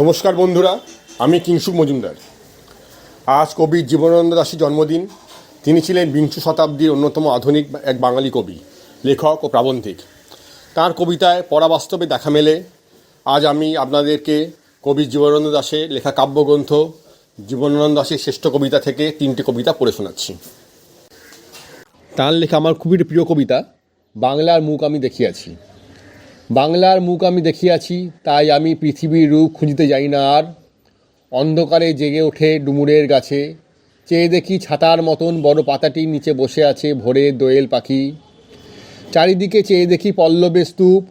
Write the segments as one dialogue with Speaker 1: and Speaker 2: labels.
Speaker 1: নমস্কার বন্ধুরা, আমি কিংসুক মজুমদার। আজ কবি জীবনানন্দ দাসীর জন্মদিন। তিনি ছিলেন বিংশ শতাব্দীর অন্যতম আধুনিক এক বাঙালি কবি, লেখক ও প্রাবন্ধিক। তার কবিতায় পরাবাস্তবে দেখা মেলে। আজ আমি আপনাদেরকে কবি জীবনানন্দ দাসের লেখা কাব্যগ্রন্থ, জীবনানন্দ দাসের শ্রেষ্ঠ কবিতা থেকে তিনটি কবিতা পড়ে শোনাচ্ছি। তার লেখা আমার খুবই প্রিয় কবিতা, বাংলার মুখ আমি দেখিয়াছি। বাংলার মুখ আমি দেখিয়াছি, তাই আমি পৃথিবীর রূপ খুঁজিতে যাই না আর। অন্ধকারে জেগে ওঠে ডুমুরের গাছে, চেয়ে দেখি ছাতার মতন বড় পাতাটির নিচে বসে আছে ভোরের দোয়েল পাখি। চারিদিকে চেয়ে দেখি পল্লবের স্তূপ,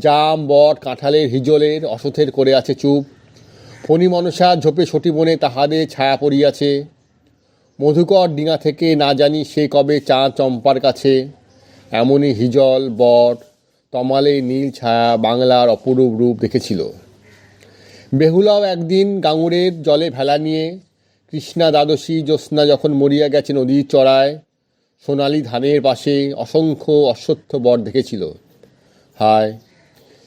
Speaker 1: জাম, বট, কাঁঠালের হিজলের অসথের করে আছে চুপ। ফণি মনসা ঝোপে সটি বনে তাহাদের ছায়া পড়িয়াছে। মধুকর ডিঙা থেকে না জানি সে কবে চাঁদ চম্পার কাছে। এমনই হিজল, বট তমালে নীল ছায়া বাংলার অপরূপ রূপ দেখেছিল। বেহুলাও একদিন গাঙুরের জলে ভেলা নিয়ে কৃষ্ণা দ্বাদশী জ্যোৎস্না যখন মরিয়া গেছে নদীর চড়ায়, সোনালি ধানের পাশে অসংখ্য অশ্বত্থ বর দেখেছিল। হায়,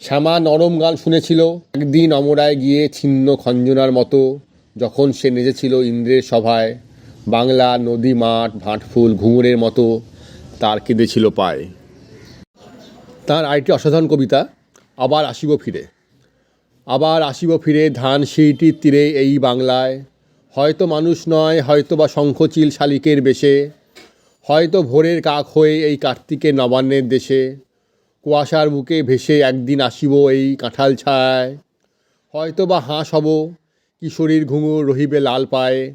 Speaker 1: শ্যামা নরম গান শুনেছিল। একদিন অমরায় গিয়ে ছিন্ন খঞ্জনার মতো যখন সে নেচেছিল ইন্দ্রের সভায়, বাংলা নদী মাঠ ভাঁটফুল ঘুঙুরের মতো তার কেঁদেছিল পায়। তার আরেকটি অসাধারণ কবিতা, আবার আসিব ফিরে। আবার আসিব ফিরে ধান সিঁড়িটির তীরে এই বাংলায়। হয়তো মানুষ নয় হয়তো বা শঙ্খচিল শালিকের বেশে। হয়তো ভোরের কাক হয়ে এই কার্তিকের নবান্নের দেশে। কুয়াশার বুকে ভেসে একদিন আসিব এই কাঁঠাল ছায়। হয়তো বা হাঁস হব, কিশোরীর ঘুঙুর রহিবে লাল পায়ে।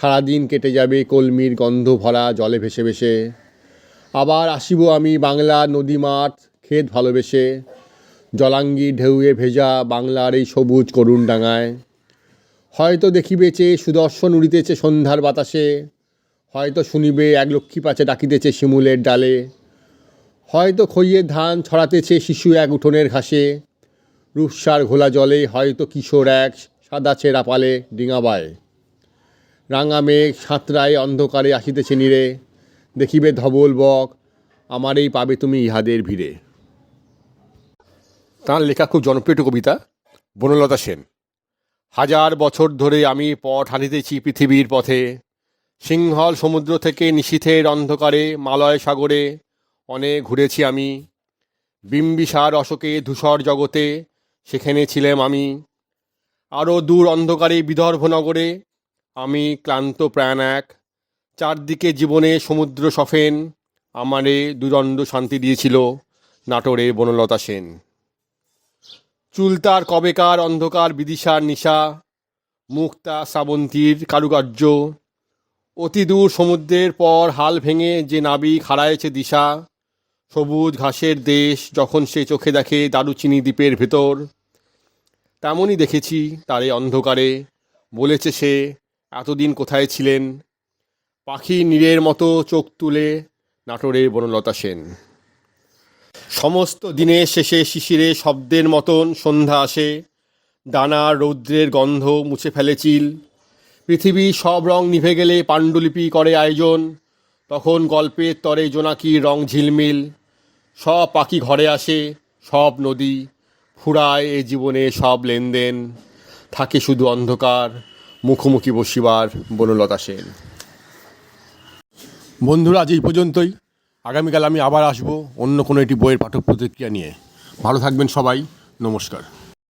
Speaker 1: সারাদিন কেটে যাবে কলমির গন্ধ ভরা জলে ভেসে ভেসে। আবার আসিব আমি বাংলা নদী মাঠ ক্ষেত ভালোবেসে জলাঙ্গি ঢেউয়ে ভেজা বাংলার এই সবুজ করুণ ডাঙায়। হয়তো দেখিবে চেয়ে সুদর্শন উড়িতেছে সন্ধ্যার বাতাসে, হয়তো শুনিবে এক লক্ষ্মী পাচে ডাকিতেছে শিমুলের ডালে। হয়তো খইয়ের ধান ছড়াতেছে শিশু এক উঠোনের ঘাসে, রূপসার ঘোলা জলে হয়তো কিশোর এক সাদা ছেঁড়া পালে ডিঙাবায় রাঙা মেঘ সাঁতরায় অন্ধকারে আসিতেছে নীরে, দেখিবে ধবল বক, আমারই পাবে তুমি ইহাদের ভিড়ে। তাঁর লেখা খুব জনপ্রিয় কবিতা, বনলতা সেন। হাজার বছর ধরে আমি পথ হাঁটিতেছি পৃথিবীর পথে। সিংহল সমুদ্র থেকে নিশীথের অন্ধকারে, মালয় সাগরে অনেক ঘুরেছি আমি। বিম্বিসার অশোকে ধূসর জগতে, সেখানে ছিলাম আমি। আরও দূর অন্ধকারে বিদর্ভ নগরে আমি ক্লান্ত প্রাণ এক। চারদিকে জীবনে সমুদ্র সফেন, আমারে দুদণ্ড শান্তি দিয়েছিল নাটোরে বনলতা সেন। চুলতার কবেকার অন্ধকার বিদিশার নিশা, মুক্তা শ্রাবন্তীর কারুকার্য। অতি দূর সমুদ্রের পর হাল ভেঙে যে নাবিক হারায়েছে দিশা, সবুজ ঘাসের দেশ যখন সে চোখে দেখে দারুচিনি দ্বীপের ভেতর, তেমনই দেখেছি তারে অন্ধকারে। বলেছে সে, এতদিন কোথায় ছিলেন? পাখি নীরের মতো চোখ তুলে নাটোরের বনলতা সেন। সমস্ত দিনের শেষে শিশিরে শব্দের মতন সন্ধ্যা আসে। ডানা রৌদ্রের গন্ধ মুছে ফেলে চিল। পৃথিবী সব রং নিভে গেলে পাণ্ডুলিপি করে আয়োজন। তখন গল্পের তরে জোনাকির রং ঝিলমিল। সব পাখি ঘরে আসে, সব নদী ফুরায় এ জীবনে সব লেনদেন। থাকে শুধু অন্ধকার, মুখোমুখি বসিবার বনলতা সেন। বন্ধুরা, আজ এই পর্যন্তই। আগামীকাল আমি আবার আসব অন্য কোনো একটি বইয়ের পাঠক প্রতিক্রিয়া নিয়ে। ভালো থাকবেন সবাই, নমস্কার।